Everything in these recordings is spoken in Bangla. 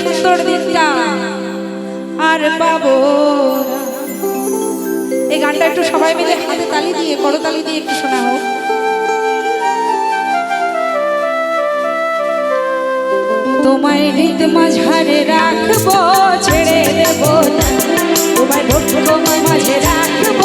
সুন্দর দিনটা আর পাবো এই গানটা একটু সবাই মিলে হাতে তালি দিয়ে করতালি দিয়ে একটু শোনা হোক তোমায় হৃদ মাঝারে রাখব, ছেড়ে দেব তোমায় ভক্তময় মাঝে রাখব।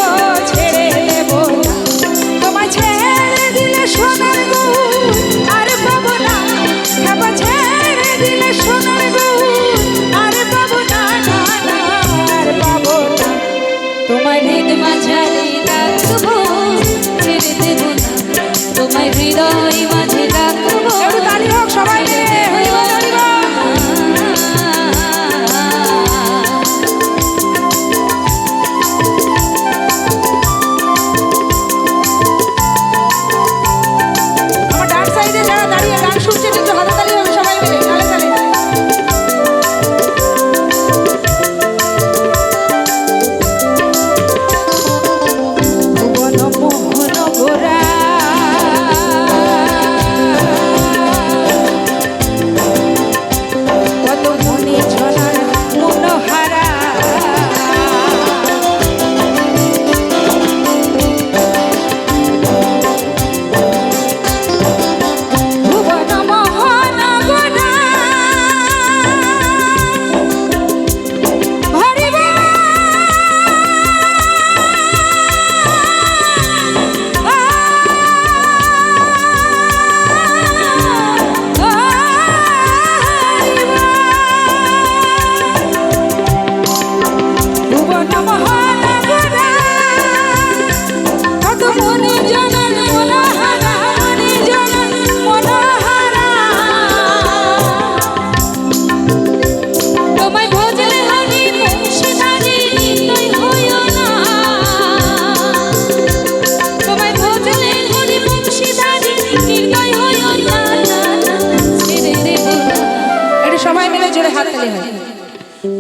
জোরে হাত তালি হয়।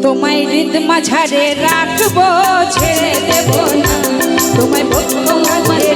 তোমায় হৃদ মাঝারে রাখব ছেড়ে দেব না। তোমায় ভক্ত মাঝে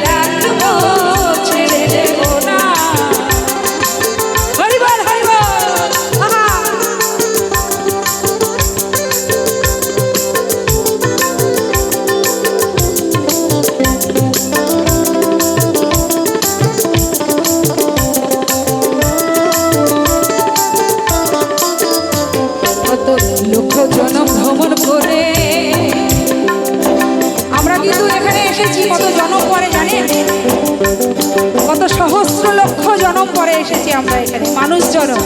লক্ষ ভ্রমণ করে আমরা কিন্তু এখানে এসেছি, কত জনম পরে জানেন? কত সহস্র লক্ষ জনম পরে এসেছি আমরা এখানে মানুষ জনম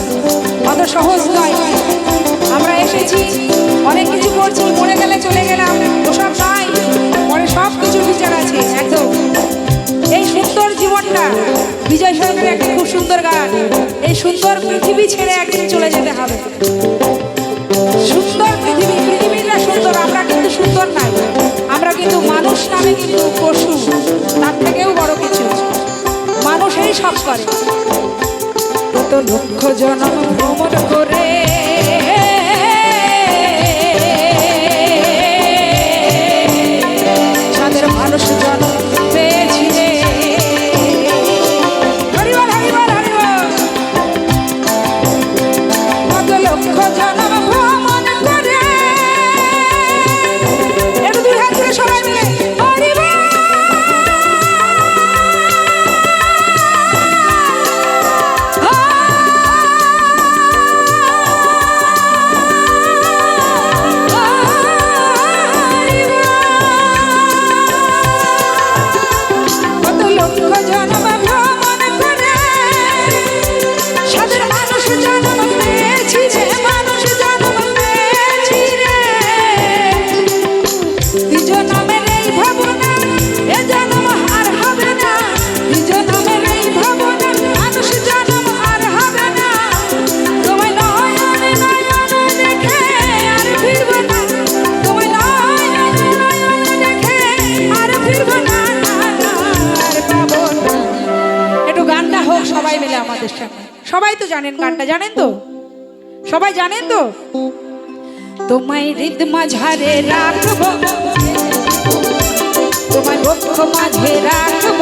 সহজ নয়। আমরা এসেছি, অনেক কিছু করছি, মরে চলে গেলাম, ওসব নাই পরে সব কিছু বিচার একদম। এই সুন্দর জীবনটা, বিজয় সরকারের একটা খুব সুন্দর গান, এই সুন্দর পৃথিবী ছেড়ে একদিন চলে যেতে হবে। সুন্দর সুন্দর নাই আমরা কিন্তু মানুষ নামে কিন্তু পশু, তার থেকেও বড় কিছু। মানুষই সব করে। কত লক্ষ জনম ভ্রমণ করে একটু গানটা হোক, সবাই মিলে আমাদের সাথে সবাই তো জানেন গানটা, জানেন তো? সবাই জানেন তো? তোমায় হৃদ মাঝারে রাখব। তোমায় বক্ষ মাঝে রাখব।